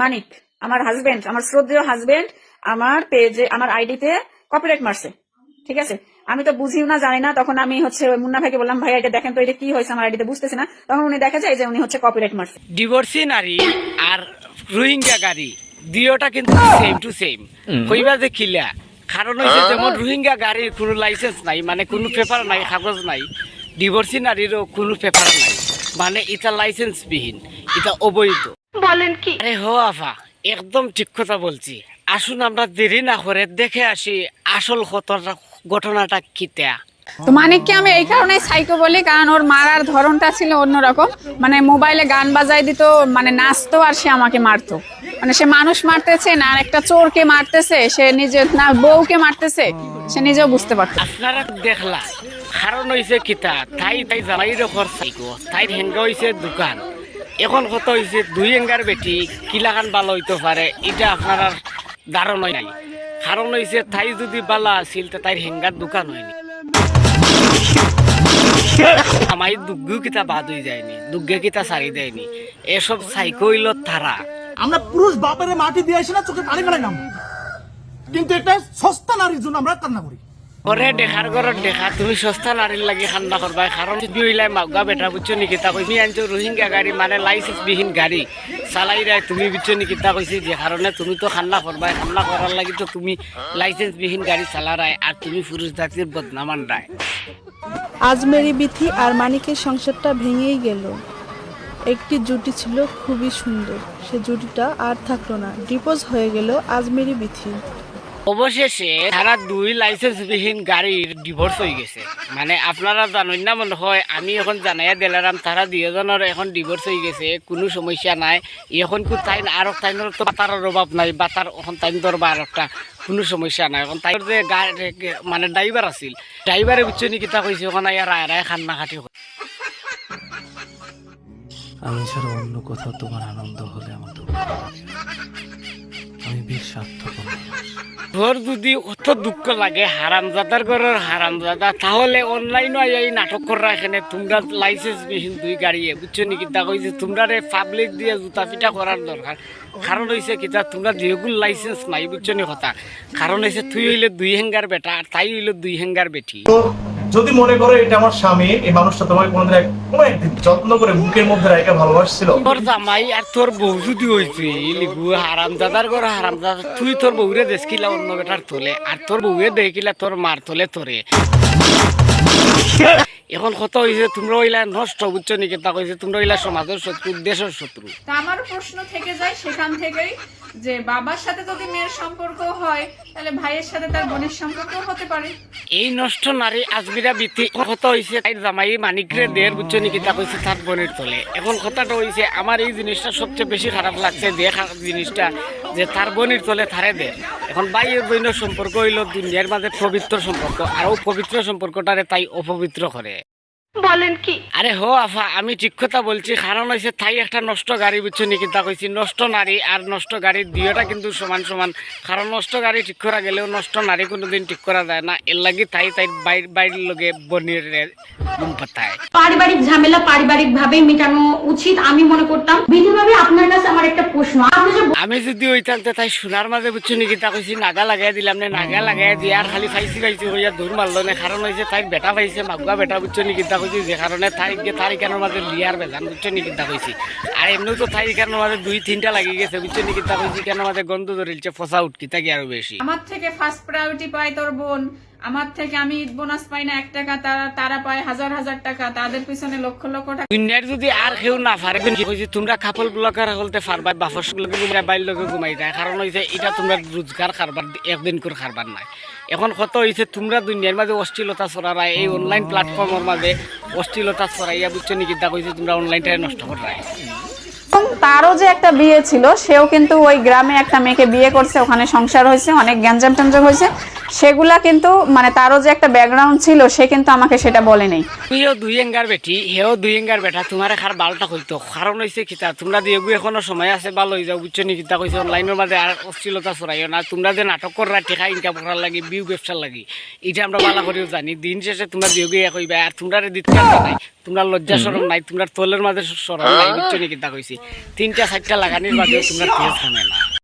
মানিক আমার হাজবেন্ড আমার শ্রদ্ধেয় হাজবেন্ড আমার পেজে আমার আইডিতে কপিরাইট মারছে। ঠিক আছে? আমি তো বুঝিও না জানি না তখন আমি হচ্ছে মুন্না ভাইকে বললাম ভাই এটা দেখেন তো এটা কি হয়েছে আমার আইডিতে বুঝতেছি না। তখন উনি দেখা যায় যে উনি হচ্ছে কপিরাইট মারছে। ডিভোর্সি নারী আর রোহিঙ্গা গাড়ি দুইটা কিন্তু সেম টু সেম কইবা যে কিলা কারণ হইছে যেমন রোহিঙ্গা গাড়ির কোনো লাইসেন্স নাই মানে কোনো পেপার নাই কাগজ নাই ডিভোর্সি নারীরও কোনো পেপার নাই। মানে এটা লাইসেন্স বিহীন এটা অবৈধ। বলেন কি? আরে হো আফা একদম ঠিক কথা বলছি। আসুন আমরা দেরি না করে দেখে আসি আসল ঘটনা ঘটনাটা কিতা তো মানিককে আমি এই কারণেই সাইকো বলি? কারণ ওর মারার ধরনটা ছিল অন্যরকম। মানে মোবাইলে গান বাজাই দিত মানে নাচতো আর সে আমাকে মারতো। মানে সে মানুষ মারতেছে না আর একটা চোরকে মারতেছে সে নিজে না বউকে মারতেছে সে নিজেও বুঝতে পারতো। আপনারা দেখলা কারণ হইছে কিতা তাই তাই জামাই রকর চাইকো তাই হেঙ্গা হইছে দোকান। এখন কত হইছে? দুই হেঙ্গার বেটি, কিলাখান ভালো হইতে পারে, এটা আপনার ধারণা নাই। কারণ হইছে, তাই যদি বালা আছিল, তে তাই হেঙ্গার দোকান হয়নি। আমার দুগ্গু কিতা বাদ হয়ে যায়নি, দুগ্গে কিতা সারি দেয়নি। এসব সাইকো হইল তারা। আমরা পুরুষ বাপের মাটি দিয়ে আসি না, চোখে পানি ফেলাই নাম কিন্তু এটা সস্তা নারীর জন্য আমরা কান্না করি। পরে দেখার ঘরত দেখা, তুমি সস্তা নারীর লাগি খান্না করবা কারণ বিলাই মাগা বেটা বুঝছ নি কিতা কইছি আনছো রোহিঙ্গা গাড়ি মানে লাইসেন্স বিহীন গাড়ি। চালাই রায় তুমি বুঝছ নি কিতা কইছি যে কারণে তুমি তো খান্না করবা খান্না করার লাগি তো তুমি লাইসেন্স বিহীন গাড়ি চালা রায় আর তুমি পুরুষ জাতির বদনামান রায় আজমেরি বিথি আর মানিকের সংসারটা ভেঙেই গেল। একটি জুটি ছিল খুবই সুন্দর সে জুটিটা আর থাকল না। ডিপোজ হয়ে গেল আজমেরি বিথি। অবশেষে তারা দুই লাইসেন্স বিহীন গাড়ির ডিভোর্স হয়ে গেছে। মানে আপনারা জানেন না মনে হয়, আমি এখন জানাইয়া দিলাম, তারা দুজনের এখন ডিভোর্স হয়ে গেছে, কোনো সমস্যা নাই। এখন কো তাই আর তাইনের তো বাতার অভাব নাই বাতার এখন তাইন ধরবা আর একটা, কোনো সমস্যা নাই। এখন তাই যে মানে ড্রাইভার আছিল ড্রাইভারে বুঝছ কিতা কইছে ওখানে আর রায় রায় খান্না খাটি আমি ছাড়া অন্য কোথাও তোমার আনন্দ হলে আমার তোর যদি অত দুঃখ লাগে, হারামজাদার ঘরের হারামজাদা, তাহলে অনলাইনও এই নাটক করা এখানে। তোমরা লাইসেন্স বিহীন দুই গাড়িয়ে বুঝছ নি কিতা কইছে তোমরা রে পাবলিক দিয়ে জুতা পিটা করার দরকার। কারণ হইছে কিতা তোমরা যেগুলো লাইসেন্স নাই, বুঝছ নি কথা? কারণ হইছে তুই হইলে দুই হেঙ্গার বেটা, আর তাই হইলে দুই হেঙ্গার বেটি। তো যদি মনে করো এটা আমার স্বামী, এই মানুষটা তোমাকে কোনোদিন কোনো একদিন যত্ন করে বুকের মধ্যে রেখে ভালোবাসছিল? তোর জামাই আর তোর বউ যদি হইছে লিগু হারাম দাদার ঘর হারাম দাদা তুই তোর বউরে দেখিলা অন্য বেটার তোলে আর তোর বউয়ে দেখিলা তোর মার তোলে তোরে। এখন কত হয়েছে তোমরা ওইলা নষ্ট বুঝছ নি কেতা কইছে তোমরা ওইলা সমাজের শত্রু দেশের শত্রু। তা আমার প্রশ্ন থেকে যায় সেখান থেকেই যে বাবার সাথে যদি মেয়ের সম্পর্ক হয় তাহলে ভাইয়ের সাথে তার বোনের সম্পর্ক হতে পারে। এই নষ্ট নারী আজমিরা বৃত্তি কত হয়েছে তাই জামাই মানিকরে দের বুঝছ নি কেতা কইছে তার বোনের তোলে। এখন কথাটা হয়েছে আমার এই জিনিসটা সবচেয়ে বেশি খারাপ লাগছে যে জিনিসটা যে তার বোনের তোলে তারে দের এখন বাইয়ের বইনের সম্পর্ক হইল দুনিয়ার মাঝে পবিত্র সম্পর্ক আর ও পবিত্র সম্পর্কটারে তাই অপবিত্র করে। বলেন কি? আরে হো আফা আমি ঠিক কথা বলছি। কারণ হয়েছে তাই একটা নষ্ট গাড়ি বুঝছ নি? কিতা কইছি নষ্ট নারী আর নষ্ট গাড়ির দুইটা কিন্তু সমান সমান। কারণ নষ্ট গাড়ি ঠিক করা গেলেও নষ্ট নারী কোনোদিন ঠিক করা যায় না। এর লাগি তাই তাই বাইর বাইরের লগে বনির পাতায়। পারিবারিক ঝামেলা পারিবারিক ভাবে মেটানো উচিত আমি মনে করতাম। বিধিভাবে আপনার কাছে আমার একটা প্রশ্ন। আপনি যে আমি যদি ওইটান তে তাই সোনার মাঝে বুঝছ কইছি নাগা লাগাই দিলাম নে নাগা লাগাই দিয়ে আর খালি ফাইছি ফাইছি হইয়া দূর মারলো না। কারণ হয়েছে তাই বেটা পাইছে মাগুয়া বেটা বুঝছ নি? কিতা কইছি যে কারণে তার কেন মাঝে লিয়ার বেজান, বুঝছ নি কিতা কইছি? আর এমনি তো কেন মাঝে দুই, তিনটা লাগি গেছে, বুঝছ নি কিতা কইছি? কেন মাঝে গন্ধ ধরিলছে ফসা উঠকি থাকি আরও বেশি? আমার থেকে ফার্স্ট প্রায়োরিটি পায় তোর বোন। আমার থেকে আমি ঈদ বোনাস পাই না, এক টাকা, তারা তারা পায় হাজার হাজার টাকা, তাদের পিছনে লক্ষ লক্ষ টাকা। দুনিয়ার যদি আর কেউ না পারে কইছি তোমরা কাপল ব্লকার হলতে পারবা বাফর লগে ঘুমাই যায়? কারণ হইছে, এটা তোমরা রোজগার খারবার, একদিন করে খারবার নাই। এখন কত হইছে, তোমরা দুনিয়ার মাঝে অশ্লীলতা ছড়ারাই এই অনলাইন প্ল্যাটফর্মের মাঝে অশ্লীলতা ছড়াইয়া বুঝছ নি কিতা কইছে তোমরা অনলাইনটাই নষ্ট এবং তারও যে একটা বিয়ে ছিল সেও কিন্তু ওই গ্রামে একটা মেয়েকে বিয়ে করছে ওখানে সংসার হয়েছে অনেক গ্যাঞ্জাম ট্যাঞ্জাম হয়েছে। সেগুলা কিন্তু মানে তারও যে একটা ব্যাকগ্রাউন্ড ছিল সে কিন্তু আমাকে সেটা বলে নেই। তুইও দুই এঙ্গার বেটি হেও দুই এঙ্গার বেটা তোমার খার বালটা কারণ হয়েছে কিতা তোমরা দিয়ে এখনও সময় আছে ভালো হয়ে যাও বুঝছ নি কিতা কইছে অনলাইনের মাঝে আর অশ্লীলতা ছড়াইও না। তোমরা যে নাটক করার টেকা ইনকাম করার লাগি বিউ ব্যবসার লাগি এটা আমরা ভালো করেও জানি। দিন শেষে তোমরা দিয়ে গিয়ে কইবা আর তোমরা দিতে নাই? তোমরা লজ্জা সরম নাই তোমরা তোলের মাঝে সরম নাই বুঝছ নি কিতা কইছি? তিনটা চারটা লাগানির বাদে তোমরা তেজ থামে না।